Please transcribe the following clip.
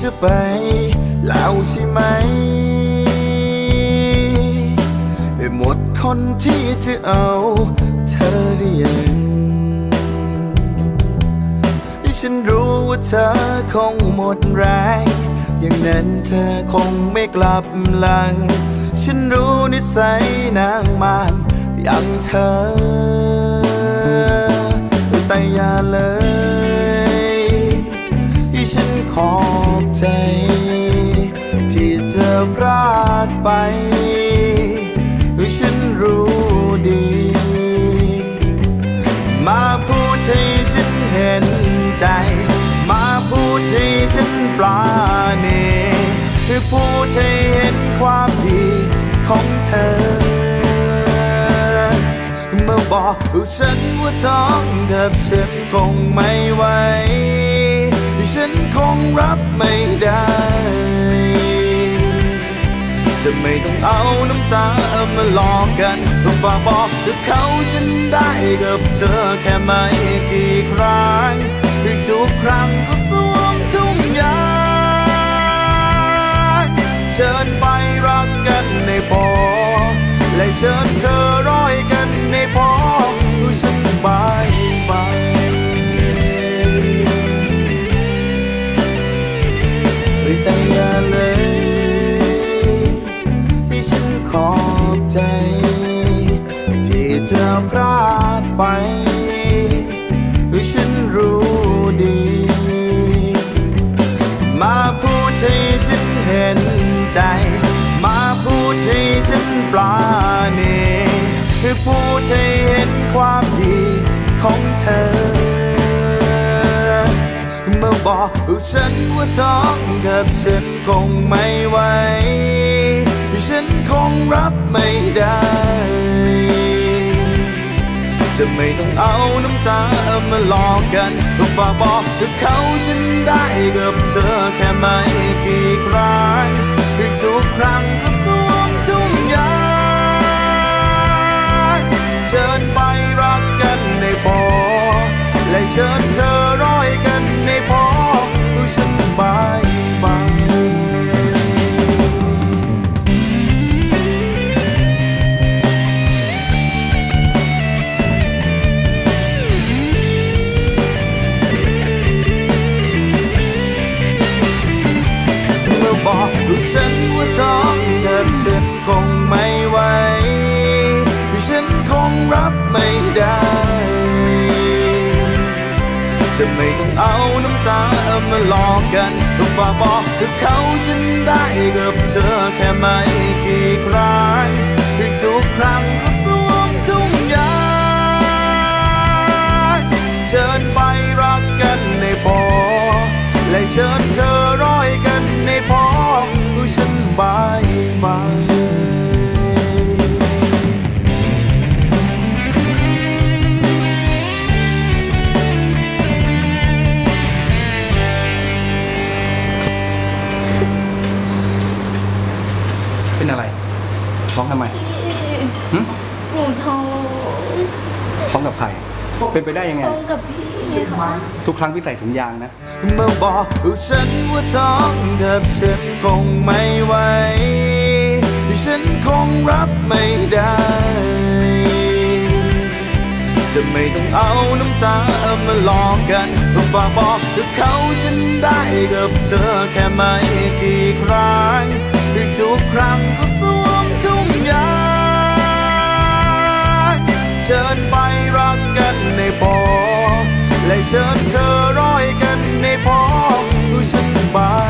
จะไปแล้วใช่ไหม หมดคนที่จะเอาเธอหรือยังฉันรู้ว่าเธอคงหมดแรงอย่างนั้นเธอคงไม่กลับหลัง ฉันรู้นิสัยนางมานอย่างเธอ แต่อย่าเลยาดไปฉันรู้ดี มาพูดให้ฉันเห็นใจ มาพูดให้ฉันปลาเนคือพูดให้เห็นความดีของเธอ เมื่อบอกฉันว่าท้องกับฉันคงไม่ไหวฉันคงรับไม่ได้ จะไม่ต้องเอาน้ำตามาหลอกกันเพื่อฝากบอกกับเขาฉันได้กับเธอแค่ไม่กี่ครั้งที่ทุกครั้งก็สวมทุ่งยางเชิญไปรักกันในพอและเชิญเธอร้อยกันในพอรู้ฉันบายบายแต่ เธอพลาดไปฉันรู้ดี มาพูดให้ฉันเห็นใจ มาพูดให้ฉันปลาเนคือพูดให้เห็นความดีของเธอเมื่อบอกฉันว่าท้องกับฉันคงไม่ไหว ฉันคงรับไม่ได้ จะไม่ต้องเอาน้ำตามาหลอกกันก็ฝากบอกกับเขาฉันได้กับเธอแค่ไม่กี่ครั้งที่ทุกครั้งก็สวมทุ่งยางเชิญไปรักกันในพอและเชิญเธอ จะไม่ต้องเอาน้ำตามาหลอกกันฝากบอกกับเขาฉันได้กับเธอแค่ไม่กี่ครั้งที่ทุกครั้งก็สวมทุ่งยางเชิญไปรักกันในพอ และเชิญเธอร้อยกันในพอฉันบายบาย ท้องทำไมหึหนูท้องท้องกับใคร เป็นไปได้ยังไง ท้องกับพี่ค่ะทุกครั้งพี่ใส่ถุงยางนะ เมื่อบอกฉันว่าท้องกับฉันคงไม่ไหวฉันคงรับไม่ได้ จะไม่ต้องเอาน้ำตามาหลอกกันฝากบอกกับเขาฉันได้กับเธอแค่ไม่กี่ เชิญเธอร้อยกันในพอฉันบายบาย